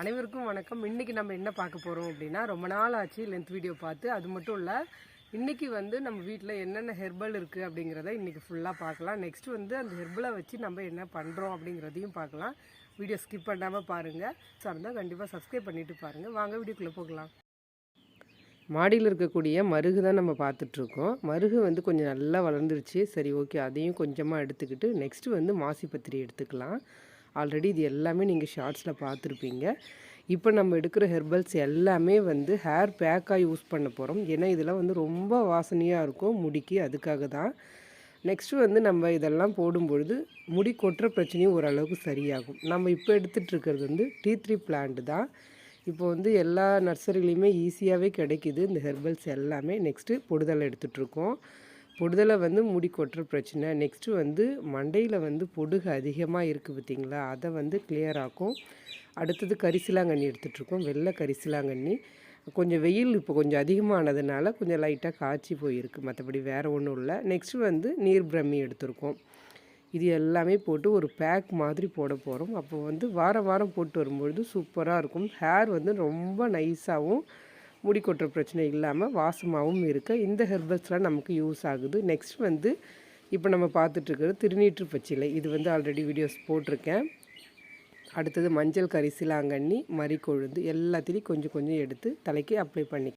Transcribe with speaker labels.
Speaker 1: அனைவருக்கும் வணக்கம். இன்னைக்கு நம்ம என்ன பார்க்க போகிறோம் அப்படின்னா ரொம்ப நாள் ஆச்சு லென்த் வீடியோ பார்த்து. அது மட்டும் இல்லை இன்றைக்கி வந்து நம்ம வீட்டில் என்னென்ன ஹெர்பல் இருக்குது அப்படிங்கிறத இன்றைக்கி ஃபுல்லாக பார்க்கலாம். நெக்ஸ்ட் வந்து அந்த ஹெர்பலை வச்சு நம்ம என்ன பண்ணுறோம் அப்படிங்கிறதையும் பார்க்கலாம். வீடியோ ஸ்கிப் பண்ணாமல் பாருங்கள் சார் இருந்தால் கண்டிப்பாக சப்ஸ்கிரைப் பண்ணிவிட்டு பாருங்கள் வாங்க வீடியோக்குள்ளே போகலாம். மாடியில் இருக்கக்கூடிய மருகு தான் நம்ம பார்த்துட்ருக்கோம் மருகு வந்து கொஞ்சம் நல்லா வளர்ந்துருச்சு. சரி ஓகே அதையும் கொஞ்சமாக எடுத்துக்கிட்டு நெக்ஸ்ட்டு வந்து மாசிப்பத்திரி எடுத்துக்கலாம். ஆல்ரெடி இது எல்லாமே நீங்கள் ஷார்ட்ஸில் பார்த்துருப்பீங்க. இப்போ நம்ம எடுக்கிற ஹெர்பல்ஸ் எல்லாமே வந்து ஹேர் பேக்காக யூஸ் பண்ண போகிறோம் ஏன்னா இதெல்லாம் வந்து ரொம்ப வாசனையாக இருக்கும் முடிக்கு அதுக்காக தான். நெக்ஸ்ட்டு வந்து நம்ம இதெல்லாம் போடும்பொழுது முடி கொட்டுற பிரச்சனையும் ஓரளவுக்கு சரியாகும். நம்ம இப்போ எடுத்துகிட்டு இருக்கிறது வந்து டீ த்ரீ பிளான்ட் தான். இப்போ வந்து எல்லா நர்சரிலையுமே ஈஸியாகவே கிடைக்கிது இந்த ஹெர்பல்ஸ் எல்லாமே. நெக்ஸ்ட்டு பொடுதலை எடுத்துகிட்ருக்கோம் பொடுதலை வந்து முடி கொட்டுற பிரச்சனை. நெக்ஸ்ட்டு வந்து மண்டையில் வந்து பொடுகு அதிகமாக இருக்குது பார்த்தீங்களா அதை வந்து கிளியர் ஆக்கும். அடுத்தது கரிசிலாங்கண்ணி எடுத்துகிட்ருக்கோம் வெள்ளை கரிசிலாங்கண்ணி. கொஞ்சம் வெயில் இப்போ கொஞ்சம் அதிகமானதுனால கொஞ்சம் லைட்டாக காய்ச்சி போயிருக்கு. மற்றபடி வேறு ஒன்றும் இல்லை. நெக்ஸ்ட்டு வந்து நீர் பிரம்மி எடுத்திருக்கோம். இது எல்லாமே போட்டு ஒரு பேக் மாதிரி போட போகிறோம் அப்போ வந்து வாரம் வாரம் போட்டு வரும்பொழுது சூப்பராக இருக்கும். ஹேர் வந்து ரொம்ப நைஸாகவும் முடி கொட்டுற பிரச்சனை இல்லாமல் வாசமாகவும் இருக்க. இந்த ஹெர்பல்ஸ்லாம் நமக்கு யூஸ் ஆகுது. நெக்ஸ்ட் வந்து இப்போ நம்ம பார்த்துட்ருக்கிறது திருநீற்று பச்சிலை. இது வந்து ஆல்ரெடி வீடியோஸ் போட்டிருக்கேன் அடுத்தது மஞ்சள் கரிசிலாங்கண்ணி மறிக்கொழுந்து எல்லாத்துலேயும் கொஞ்சம் கொஞ்சம் எடுத்து தலைக்கு அப்ளை பண்ணி